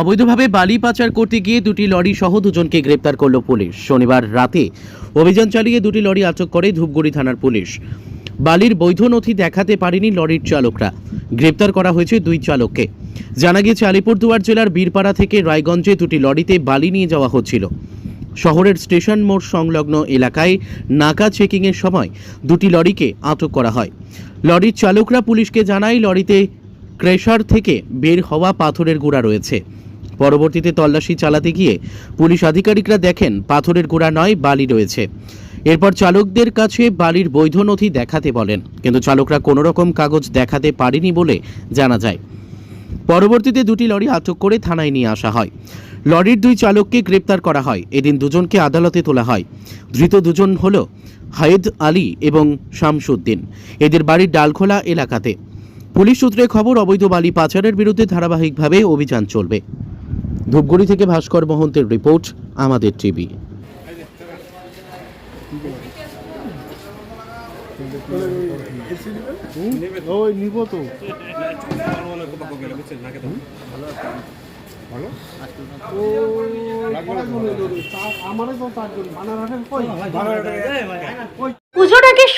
অবৈধভাবে বালি পাচার করতে গিয়ে দুটি লরি সহ দুজনকে গ্রেপ্তার করল পুলিশ। শনিবার রাতে অভিযান চালিয়ে দুটি লরি আটক করে ধূপগুড়ি থানার পুলিশ। বালির বৈধ নথি দেখাতে পারেনি লরির চালকরা। গ্রেপ্তার করা হয়েছে দুই চালককে। জানা গিয়েছে, আলিপুরদুয়ার জেলার বীরপাড়া থেকে রায়গঞ্জে দুটি লরিতে বালি নিয়ে যাওয়া হচ্ছিল। শহরের স্টেশন মোড় সংলগ্ন এলাকায় নাকা চেকিংয়ের সময় দুটি লরিকে আটক করা হয়। লরির চালকরা পুলিশকে জানায়, লরিতে ক্রেশার থেকে বের হওয়া পাথরের গুঁড়া রয়েছে। পরবর্তীতে তল্লাশি চালাতে গিয়ে পুলিশ আধিকারিকরা দেখেন পাথরের গোড়া নয়, বালি রয়েছে। এরপর চালকদের কাছে বালির বৈধ নথি দেখাতে বলেন, কিন্তু চালকরা কোনো রকম কাগজ দেখাতে পারেনি বলে জানা যায়। পরবর্তীতে দুটি লরি আটক করে থানায় নিয়ে আসা হয়। লরির দুই চালককে গ্রেপ্তার করা হয়। এদিন দুজনকে আদালতে তোলা হয়। ধৃত দুজন হল হায়েদ আলী এবং শামসুদ্দিন। এদের বাড়ির ডালখোলা এলাকাতে। পুলিশ সূত্রে খবর, অবৈধ বালি পাচারের বিরুদ্ধে ধারাবাহিকভাবে অভিযান চলবে। ধূপগুড়ি থেকে ভাস্কর মহন্তের রিপোর্ট আমাদের টিভি। নিব তো আমারও তো চারজন বানারহাটের কই